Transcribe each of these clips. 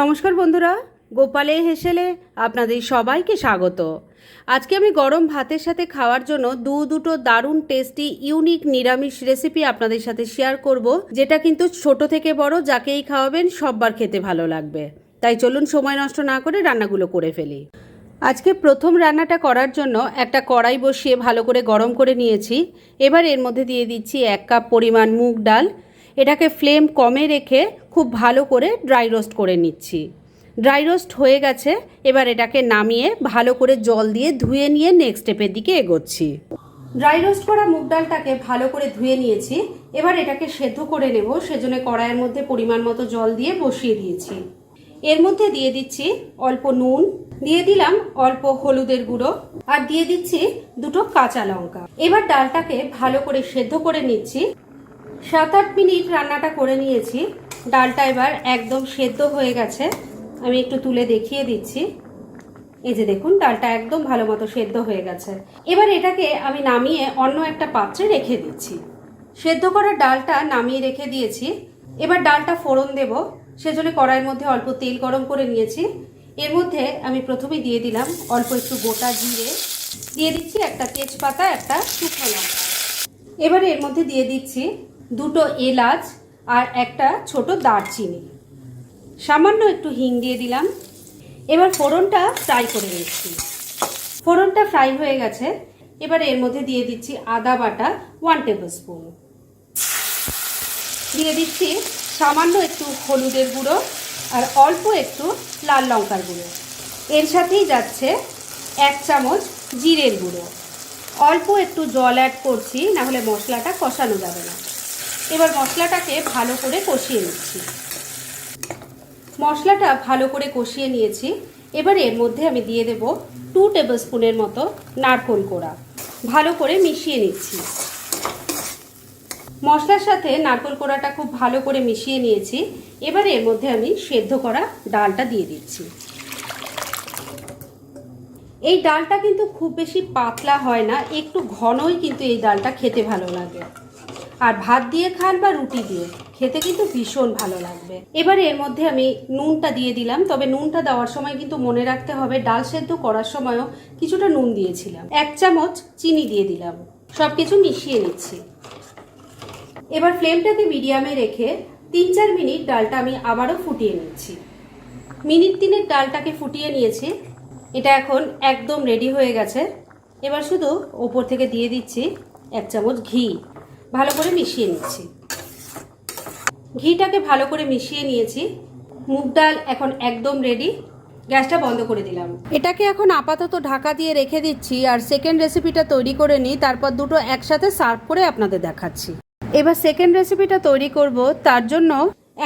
নমস্কার বন্ধুরা, গোপালে হেসেলে আপনাদের সবাইকে স্বাগত। আজকে আমি গরম ভাতের সাথে খাওয়ার জন্য দু দুটো দারুণ টেস্টি ইউনিক নিরামিষ রেসিপি আপনাদের সাথে শেয়ার করব, যেটা কিন্তু ছোট থেকে বড় যাকেই খাওয়াবেন সববার খেতে ভালো লাগবে। তাই চলুন সময় নষ্ট না করে রান্নাগুলো করে ফেলি। আজকে প্রথম রান্নাটা করার জন্য একটা কড়াই বসিয়ে ভালো করে গরম করে নিয়েছি। এবার এর মধ্যে দিয়ে দিচ্ছি এক কাপ পরিমাণ মুগ ডাল এটাকে ফ্লেম কমে রেখে খুব ভালো করে ড্রাই রোস্ট করে নিচ্ছি। ড্রাই রোস্ট হয়ে গেছে, এবার এটাকে নামিয়ে ভালো করে জল দিয়ে ধুয়ে নিয়ে নেক্সট স্টেপের দিকে এগোচ্ছি। ড্রাই রোস্ট করা মুগ ডালটাকে ভালো করে ধুয়ে নিয়েছি, এবার এটাকে সেদ্ধ করে নেব, সেজন্য কড়াইয়ের মধ্যে পরিমাণ মতো জল দিয়ে বসিয়ে দিয়েছি। এর মধ্যে দিয়ে দিচ্ছি অল্প নুন, দিয়ে দিলাম অল্প হলুদের গুঁড়ো, আর দিয়ে দিচ্ছি দুটো কাঁচা লঙ্কা। এবার ডালটাকে ভালো করে সেদ্ধ করে নিচ্ছি। সাত আট মিনিট রান্নাটা করে নিয়েছি। ডালটা এবার একদম সেদ্ধ হয়ে গেছে। আমি একটু তুলে দেখিয়ে দিচ্ছি। এই যে দেখুন, ডালটা একদম ভালো মতো সেদ্ধ হয়ে গেছে। এবার এটাকে আমি নামিয়ে অন্য একটা পাত্রে রেখে দিচ্ছি। সেদ্ধ করা ডালটা নামিয়ে রেখে দিয়েছি। এবার ডালটা ফোড়ন দেব। সেজন্য কড়াইয়ের মধ্যে অল্প তেল গরম করে নিয়েছি। এর মধ্যে আমি প্রথমে দিয়ে দিলাম অল্প একটু গোটা জিরে। দিয়ে দিচ্ছি একটা তেজপাতা, একটা শুকনো লঙ্কা। এবারে এর মধ্যে দিয়ে দিচ্ছি দুটো এলাচ আর একটা ছোট দারচিনি। সামান্য একটু হিং দিয়ে দিলাম। এবার ফোড়নটা ফ্রাই করে নিচ্ছি। ফোড়নটা ফ্রাই হয়ে গেছে। এবার এর মধ্যে দিয়ে দিচ্ছি আদা বাটা ওয়ান টেবিল স্পুন। দিয়ে দিচ্ছি সামান্য একটু হলুদের গুঁড়ো আর অল্প একটু লাল লঙ্কার গুঁড়ো। এর সাথেই যাচ্ছে এক চামচ জিরের গুঁড়ো। অল্প একটু জল অ্যাড করছি, নাহলে মশলাটা কষানো যাবে না। এবার মশলাটাকে ভালো করে কষিয়ে নিচ্ছি। মশলাটা ভালো করে কষিয়ে নিয়েছি। এবার এর মধ্যে আমি দিয়ে দেব টু টেবিল স্পুনের মতো নারকোল কোড়া। ভালো করে মিশিয়ে নিচ্ছি। মশলার সাথে নারকোল কোড়াটা খুব ভালো করে মিশিয়ে নিয়েছি। এবার এর মধ্যে আমি সেদ্ধ করা ডালটা দিয়ে দিচ্ছি। এই ডালটা কিন্তু খুব বেশি পাতলা হয় না, একটু ঘনই কিন্তু এই ডালটা খেতে ভালো লাগে। আর ভাত দিয়ে খান বা রুটি দিয়ে, খেতে কিন্তু ভীষণ ভালো লাগবে। এবার এর মধ্যে আমি নুনটা দিয়ে দিলাম, তবে নুনটা দেওয়ার সময় কিন্তু মনে রাখতে হবে, ডাল সেদ্ধ করার সময়ও কিছুটা নুন দিয়েছিলাম। এক চামচ চিনি দিয়ে দিলাম। সব কিছু মিশিয়ে নিচ্ছি। এবার ফ্লেমটাকে মিডিয়ামে রেখে তিন চার মিনিট ডালটা আমি আবারও ফুটিয়ে নিচ্ছি। মিনিট তিনের ডালটাকে ফুটিয়ে নিয়েছি। এটা এখন একদম রেডি হয়ে গেছে। এবার শুধু ওপর থেকে দিয়ে দিচ্ছি এক চামচ ঘি। ভালো করে মিশিয়ে নিচ্ছি ঘিটাকে ভালো করে মিশিয়ে নিয়েছি। মুগ ডাল এখন একদম রেডি গ্যাসটা বন্ধ করে দিলাম। এটাকে এখন আপাতত ঢাকা দিয়ে রেখে দিচ্ছি আর সেকেন্ড রেসিপিটা তৈরি করে নিই, তারপর দুটো একসাথে সার্ভ করে আপনাদের দেখাচ্ছি। এবার সেকেন্ড রেসিপিটা তৈরি করব, তার জন্য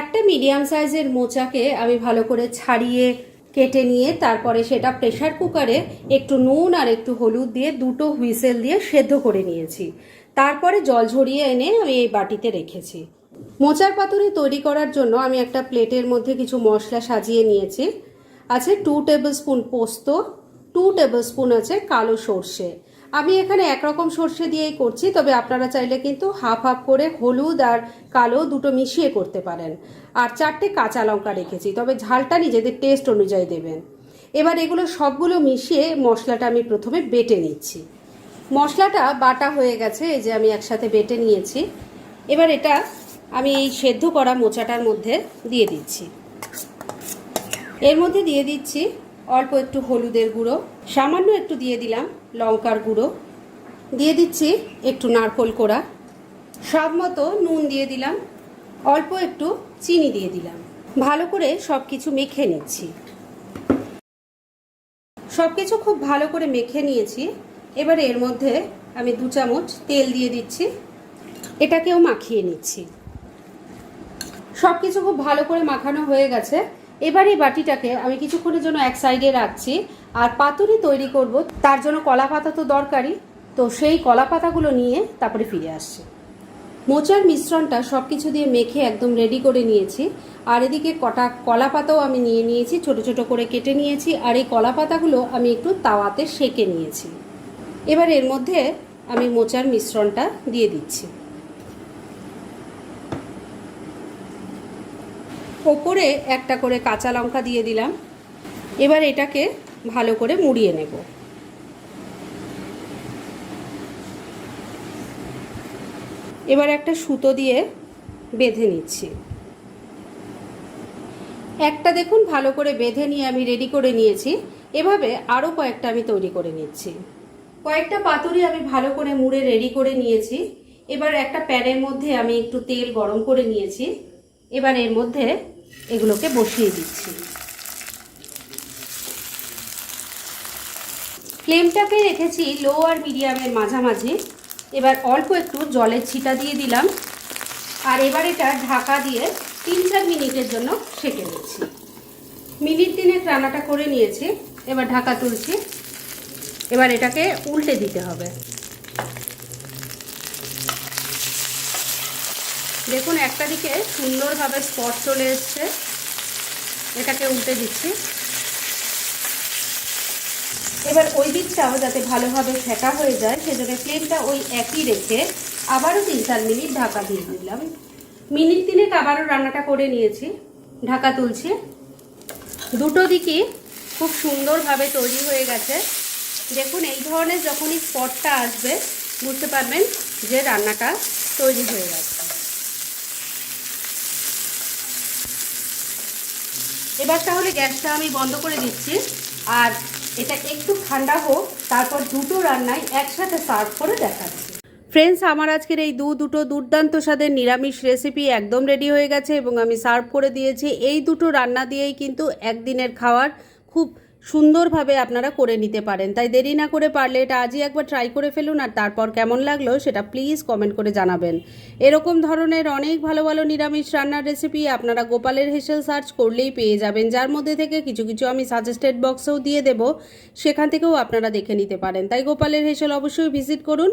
একটা মিডিয়াম সাইজের মোচাকে আমি ভালো করে ছাড়িয়ে কেটে নিয়ে, তারপরে সেটা প্রেশার কুকারে একটু নুন আর একটু হলুদ দিয়ে দুটো হুইসেল দিয়ে সেদ্ধ করে নিয়েছি। তারপরে জল ঝরিয়ে এনে আমি এই বাটিতে রেখেছি। মোচার পাতুরি তৈরি করার জন্য আমি একটা প্লেটের মধ্যে কিছু মশলা সাজিয়ে নিয়েছি। আছে টু টেবিল স্পুন পোস্ত টু টেবিল স্পুন আছে কালো সর্ষে। আমি এখানে একরকম সর্ষে দিয়েই করছি, তবে আপনারা চাইলে কিন্তু হাফ হাফ করে হলুদ আর কালো দুটো মিশিয়ে করতে পারেন। আর চারটে কাঁচা লঙ্কা রেখেছি, তবে ঝালটা নিজেদের টেস্ট অনুযায়ী দেবেন। এবার এগুলো সবগুলো মিশিয়ে মশলাটা আমি প্রথমে বেটে নিচ্ছি। মশলাটা বাটা হয়ে গেছে, এই যে আমি একসাথে বেটে নিয়েছি। এবার এটা আমি এই সেদ্ধ করা মোচাটার মধ্যে দিয়ে দিচ্ছি। এর মধ্যে দিয়ে দিচ্ছি অল্প একটু হলুদের গুঁড়ো, সামান্য একটু দিয়ে দিলাম লঙ্কার গুঁড়ো। দিয়ে দিচ্ছি একটু নারকোল কোড়া, সব মতো নুন দিয়ে দিলাম, অল্প একটু চিনি দিয়ে দিলাম। ভালো করে সব কিছু মেখে নিচ্ছি। সব কিছু খুব ভালো করে মেখে নিয়েছি। এবার এর মধ্যে আমি দু চামচ তেল দিয়ে দিচ্ছি। এটাকেও মাখিয়ে নিচ্ছি। সব কিছু খুব ভালো করে মাখানো হয়ে গেছে। এবার এই বাটিটাকে আমি কিছুক্ষণের জন্য এক সাইডে রাখছি। আর পাতুরি তৈরি করব, তার জন্য কলা পাতা তো দরকারই। তো সেই কলা পাতাগুলো নিয়ে তারপরে ফিরে আসছি। মোচার মিশ্রণটা সব কিছু দিয়ে মেখে একদম রেডি করে নিয়েছি। আর এদিকে কটা কলা পাতাও আমি নিয়ে নিয়েছি, ছোট ছোট করে কেটে নিয়েছি। আর এই কলা পাতাগুলো আমি একটু তাওয়াতে সেকে নিয়েছি। এবার এর মধ্যে আমি মোচার মিশ্রণটা দিয়ে দিচ্ছি। ওপরে একটা করে কাঁচা লঙ্কা দিয়ে দিলাম। এবার এটাকে ভালো করে মুড়িয়ে নেব। এবার একটা সুতো দিয়ে বেঁধে নিচ্ছি। একটা দেখুন, ভালো করে বেঁধে নিয়ে আমি রেডি করে নিয়েছি। এভাবে আরও কয়েকটা আমি তৈরি করে নিচ্ছি। কয়েকটা পাতুরি আমি ভালো করে মুড়ে রেডি করে নিয়েছি। এবার একটা প্যানের মধ্যে আমি একটু তেল গরম করে নিয়েছি। এবার এর মধ্যে এগুলোকে বসিয়ে দিচ্ছি। ফ্লেমটাকে রেখেছি লো আর মিডিয়ামের মাঝামাঝি। এবার অল্প একটু জলের ছিটা দিয়ে দিলাম। আর এবার এটা ঢাকা দিয়ে তিন চার মিনিটের জন্য সেঁকে নিচ্ছি। মিনিট দিনে রান্নাটা করে নিয়েছি। এবার ঢাকা তুলছি। এবার এটাকে উল্টে দিতে হবে। দেখুন, একটা দিকে সুন্দরভাবে স্পট চলে এসছে। এটাকে উল্টে দিচ্ছি। এবার ওই দিকটাও যাতে ভালোভাবে ফেঁকা হয়ে যায়, সেজন্য ফ্লেমটা ওই একই রেখে আবারও তিন চার মিনিট ঢাকা দিয়ে দিলাম। মিনিট তিনেক আবারও রান্নাটা করে নিয়েছি, ঢাকা তুলছি। দুটো দিকই খুব সুন্দরভাবে তৈরি হয়ে গেছে। দেখুন, এই ধরনের যখনই স্পটটা আসবে, বুঝতে পারবেন যে রান্নাটা তৈরি হয়ে গেছে। এবার তাহলে গ্যাসটা আমি বন্ধ করে দিচ্ছি, আর এটা একটু ঠান্ডা হোক, তারপর দুটো রান্নাই একসাথে সার্ভ করে দেখাচ্ছি। ফ্রেন্ডস, আমার আজকের এই দু, দুটো দুর্দান্ত স্বাদের নিরামিষ রেসিপি একদম রেডি হয়ে গেছে এবং আমি সার্ভ করে দিয়েছি। এই দুটো রান্না দিয়েই কিন্তু একদিনের খাওয়ার খুব সুন্দরভাবে আপনারা করে নিতে পারেন। তাই দেরি না করে পারলে এটা আজই একবার ট্রাই করে ফেলুন আর তারপর কেমন লাগল সেটা প্লিজ কমেন্ট করে জানাবেন। এরকম ধরনের অনেক ভালো ভালো নিরামিষ রান্নার রেসিপি আপনারা গোপালের হেসেল সার্চ করলেই পেয়ে যাবেন। যার মধ্যে থেকে কিছু কিছু আমি সাজেস্টেড বক্সেও দিয়ে দেব, সেখান থেকেও আপনারা দেখে নিতে পারেন। তাই গোপালের হেসেল অবশ্যই ভিজিট করুন।